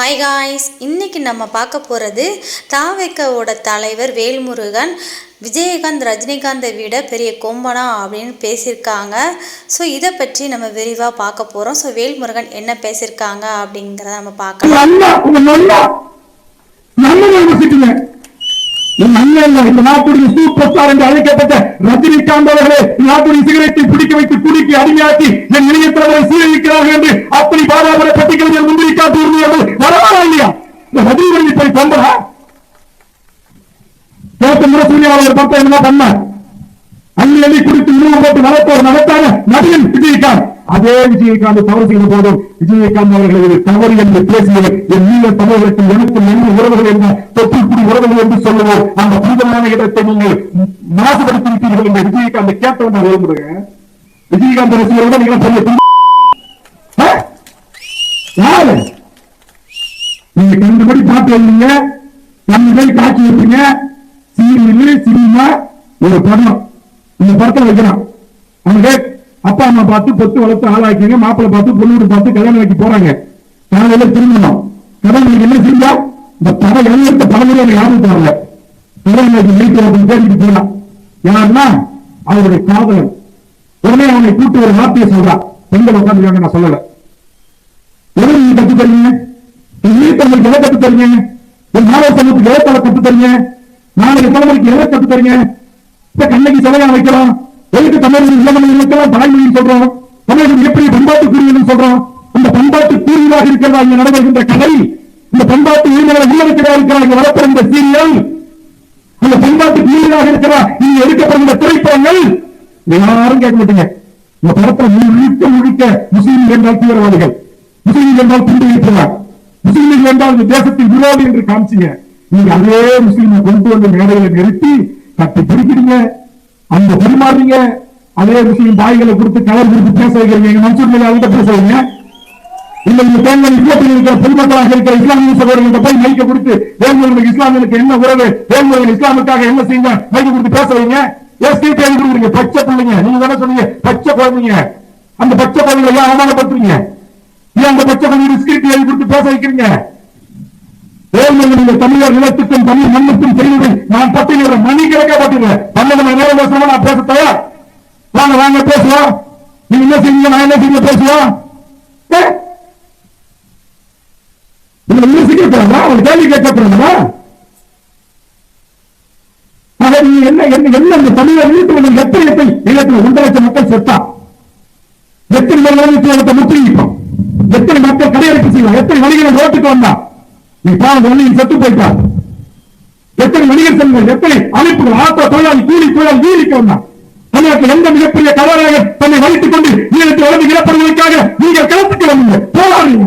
Hi guys இன்னைக்கு நம்ம பார்க்க போகிறது தாவேக்காவோட தலைவர் வேல்முருகன் விஜயகாந்த் ரஜினிகாந்தை விட பெரிய கொம்பனா அப்படின்னு பேசியிருக்காங்க. ஸோ இதை பற்றி நம்ம விரிவாக பார்க்க போகிறோம் ஸோ வேல்முருகன் என்ன பேசியிருக்காங்க அப்படிங்கிறத நம்ம பார்க்கலாம். இந்த சூப்பர் ஸ்டார் என்று அழைக்கப்பட்ட ரஜினிகாந்த் அவர்களே நாட்டுடைய சிகரெட்டை பிடிக்க வைத்து குடிக்கு அடிமையாக்கி என் இளைய தலைவரை சீரழிக்கிறார்கள் என்று அப்படி பாராபர முந்திரி பரவாயில்ல இல்லையா இந்த ரஜினிகாந்த் போய் பண்ற? கேட்ட முறை சூர்யாவில் பார்த்தா என்ன பண்ண? அள்ளி அள்ளி குடித்து உணவு போட்டு நடத்தோடு நடத்தாங்க நடிகன் விஜயகாந்த். அதே விஜயகாந்த் தவறு செய்த போதும் விஜயகாந்த் அவர்கள் ஒரு தவறு என்று பேசியவர் என் நீங்க தமிழர்களுக்கு எனக்கு நன்மை உறவுகள் என்ன? தொற்றுக்குடி உறவுகள் என்று சொல்லுவோம் அந்த புனிதமான இடத்தை நீங்கள் மாசுபடுத்தி விட்டீர்கள் என்று விஜயகாந்த் கேட்டவன் நான் விரும்புகிறேன் விஜயகாந்த் ரசிகர்கள் நீங்கள் பெரிய யாரு? ஆ? யாரு நீங்க பாட்டு எழுதுங்க. கண்டுபடி காட்சி வைப்பீங்க சீரியல் சினிமா ஒரு படம். இந்த படத்தை வைக்கிறான் அவங்க அப்பா அம்மா பார்த்து பொத்து வளர்த்து ஆளாக்கிங்க. மாப்பிள்ளை பார்த்து பொண்ணு பார்த்து கல்யாணம் வைக்க போறாங்க. காலையில திரும்பணும் கல்யாணம் என்ன செஞ்சா இந்த படம் எழுந்த படமுறை யாரும் தரல. கல்யாணம் வீட்டு அப்படின்னு தேடிட்டு போனா யாருன்னா அவருடைய காதலன். உடனே அவனை கூட்டு ஒரு வார்த்தையை சொல்றான் பெண்கள் உட்காந்துருக்காங்க நான் சொல்லல. எதை நீங்க கத்து தமிழுக்கு எதை கத்து தரீங்க உன் மாணவ சமூகத்துக்கு எதை தலை கத்து தரீங்க நாளைக்கு தலைமுறைக்கு எதை கத்து தரீங்க இப்ப கண்ணகி சிலையா வைக்கிறோம் எதுக்கு தமிழ் இளமணி வைக்கலாம் தாய்மொழின்னு சொல்றோம் தமிழகம் எப்படி பண்பாட்டு கூறியதுன்னு சொல்றோம் அந்த பண்பாட்டு கூறியதாக இருக்கிறதா இங்க நடவடிக்கின்ற கதை இந்த பண்பாட்டு உரிமைகளை உள்ளடக்கிறதா இருக்கிறா இங்க வரப்படுகின்ற சீரியல் அந்த பண்பாட்டுக்கு ஈடாக இருக்கிறா இங்க எடுக்கப்படுகின்ற திரைப்படங்கள் இதை யாரும் கேட்க மாட்டீங்க இந்த படத்துல முழுக்க முழுக்க முஸ்லீம் என்றால் தீவிரவாதிகள். முஸ்லீம் என்றால் துண்டு வைக்கிறார் முஸ்லீம்கள் என்றால் இந்த தேசத்தின் விரோதி என்று காமிச்சீங்க. நீங்க அதே முஸ்லீமை கொண்டு வந்து மேடையில நிறுத்தி கட்டி பிடிக்கிறீங்க. அந்த பரிமாறுறீங்க அதே முஸ்லீம் பாய்களை கொடுத்து கலர் கொடுத்து பேச வைக்கிறீங்க. மன்சூர் மேலே அவங்க பேச வைங்க. இல்ல இந்த தேர்தல் இஸ்லாத்தில் இருக்கிற பொதுமக்களாக இருக்கிற இஸ்லாமிய சகோதரர்கள் போய் மைக்க கொடுத்து வேல்முருகனுக்கு இஸ்லாமியனுக்கு என்ன உறவு வேல்முருகன் இஸ்லாமுக்காக என்ன செய்யுங்க? மைக்க கொடுத்து பேச வைங்க. ஏன் ஸ்டேட் கொடுக்குறீங்க? பச்சை பிள்ளைங்க. நீங்க தானே சொன்னீங்க பச்சை குழந்தைங்க. அந்த பச்சை குழந்தைங்க ஏன் அவமானப்படுத்துறீங்க? ஏன் அந்த பச்சை குழந்தைங்க ஸ்கிரிப்ட் எழுதி கொடுத்து பேச வைக்கிறீங்க வேல்முருகன் இந்த தமிழர் நிலத்துக்கும் தமிழ் மண்ணுக்கும் செய்வது நான் பட்டியலிடுறேன் மணி கிழக்க பட்டியல பன்னெண்டு மணி நேரம் பேசுறோம் நான் பேச தயார் வாங்க வாங்க பேசுவோம் நீங்க என்ன செய்வீங்க நான் என்ன செய்ய பேசுவோம் ஏ? இதுல மியூசிக் இருக்கிறதா ஒரு கேள்வி கேட்கப்படுறதா ஆக நீங்க என்ன என்ன என்ன இந்த தமிழர் வீட்டு எத்தனை எத்தனை இல்லத்துல ஒன்றரை லட்சம் மக்கள் செத்தா எத்தனை நிறுவனத்தை முற்றுகிப்போம் எத்தனை மக்கள் கடையடைப்பு செய்வார் எத்தனை வணிகர்கள் ரோட்டுக்கு வந்தா நீ பாவம் வந்து செத்து போயிட்டார் எத்தனை வணிகர் சங்கங்கள் எத்தனை அமைப்புகள்? ஆட்டோ தொழிலாளி கூலி தொழிலாளி வீதிக்கு வந்தான். தமிழகத்தில் எந்த மிகப்பெரிய கதாநாயகர் தன்னை வைத்துக் கொண்டு ஈழத்தில் வளர்ந்து இழப்படுவதற்காக நீங்கள் களத்துக்கு வந்தீங்க போராடுங்க